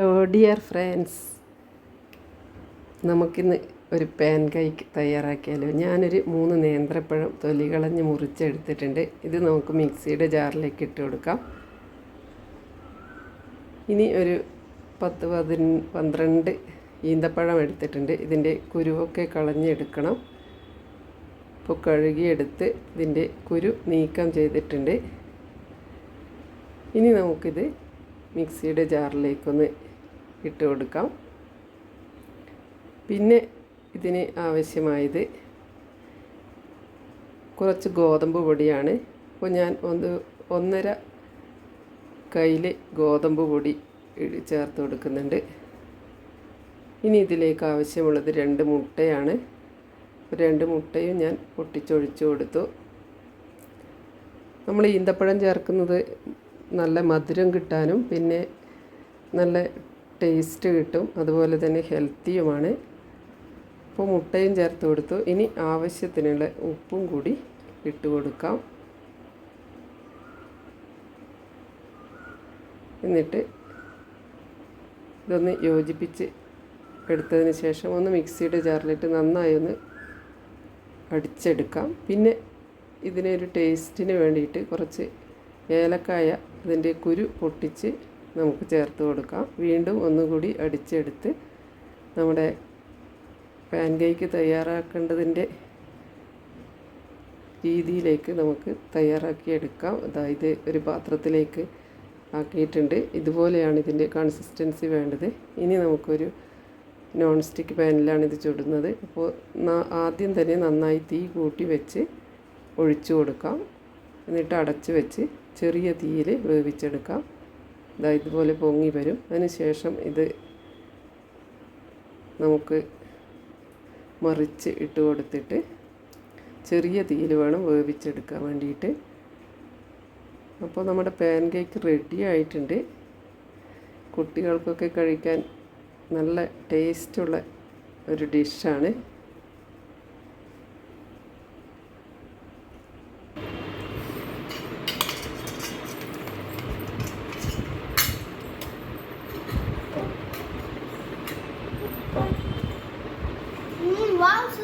Hello dear friends നമുക്കിന്ന് ഒരു pan cake തയ്യാറാക്കിയാലോ? ഞാനൊരു മൂന്ന് നേന്ത്രപ്പഴം തൊലി കളഞ്ഞ് മുറിച്ചെടുത്തിട്ടുണ്ട്. ഇത് നമുക്ക് മിക്സിയുടെ ജാറിലേക്ക് ഇട്ട് കൊടുക്കാം. ഇനി ഒരു പത്ത് പതി പന്ത്രണ്ട് ഈന്തപ്പഴം എടുത്തിട്ടുണ്ട്. ഇതിന്റെ കുരുവൊക്കെ കളഞ്ഞെടുക്കണം. ഇപ്പോൾ കഴുകിയെടുത്ത് ഇതിന്റെ കുരു നീക്കം ചെയ്തിട്ടുണ്ട്. ഇനി നമുക്കിത് മിക്സിയുടെ ജാറിലേക്കൊന്ന് ഇട്ട് കൊടുക്കാം. പിന്നെ ഇതിന് ആവശ്യമായത് കുറച്ച് ഗോതമ്പ് പൊടിയാണ്. അപ്പോൾ ഞാൻ ഒന്ന് ഒന്നര കയ്യിൽ ഗോതമ്പ് പൊടി ചേർത്ത് കൊടുക്കുന്നുണ്ട്. ഇനി ഇതിലേക്ക് ആവശ്യമുള്ളത് രണ്ട് മുട്ടയാണ്. രണ്ട് മുട്ടയും ഞാൻ പൊട്ടിച്ചൊഴിച്ചു കൊടുത്തു. നമ്മൾ ഈന്തപ്പഴം ചേർക്കുന്നത് നല്ല മധുരം കിട്ടാനും പിന്നെ നല്ല ടേസ്റ്റ് കിട്ടും. അതുപോലെ തന്നെ ഹെൽത്തിയുമാണ്. അപ്പോൾ മുട്ടയും ചേർത്ത് കൊടുത്തു. ഇനി ആവശ്യത്തിനുള്ള ഉപ്പും കൂടി ഇട്ട് കൊടുക്കാം. എന്നിട്ട് ഇതൊന്ന് യോജിപ്പിച്ച് എടുത്തതിന് ശേഷം ഒന്ന് മിക്സിയുടെ ജാറിലിട്ട് നന്നായി ഒന്ന് അടിച്ചെടുക്കാം. പിന്നെ ഇതിനൊരു ടേസ്റ്റിന് വേണ്ടിയിട്ട് കുറച്ച് ഏലക്കായ അതിന്റെ കുരു പൊട്ടിച്ച് നമുക്ക് ചേർത്ത് കൊടുക്കാം. വീണ്ടും ഒന്നുകൂടി അടിച്ചെടുത്ത് നമ്മുടെ പാൻ കേക്ക് തയ്യാറാക്കേണ്ടതിന്റെ രീതിയിലേക്ക് നമുക്ക് തയ്യാറാക്കി എടുക്കാം അതായത് ഒരു പാത്രത്തിലേക്ക് ആക്കിയിട്ടുണ്ട്. ഇതുപോലെയാണ് ഇതിന്റെ കൺസിസ്റ്റൻസി വേണ്ടത്. ഇനി നമുക്കൊരു നോൺ സ്റ്റിക്ക് പാനിലാണ് ഇത് ചുടുന്നത്. അപ്പോൾ ആദ്യം തന്നെ നന്നായി തീ കൂട്ടി വെച്ച് ഒഴിച്ചു കൊടുക്കാം. എന്നിട്ട് അടച്ച് വെച്ച് ചെറിയ തീയിൽ വേവിച്ചെടുക്കാം. ഇതാ ഇതുപോലെ പൊങ്ങി വരും. അതിനുശേഷം ഇത് നമുക്ക് മറിച്ച് ഇട്ട് കൊടുത്തിട്ട് ചെറിയ തീയിൽ വേണം വേവിച്ചെടുക്കാൻ വേണ്ടിയിട്ട്. അപ്പോൾ നമ്മുടെ പാൻ കേക്ക് റെഡി ആയിട്ടുണ്ട്. കുട്ടികൾക്കൊക്കെ കഴിക്കാൻ നല്ല ടേസ്റ്റുള്ള ഒരു ഡിഷാണ്. Wow,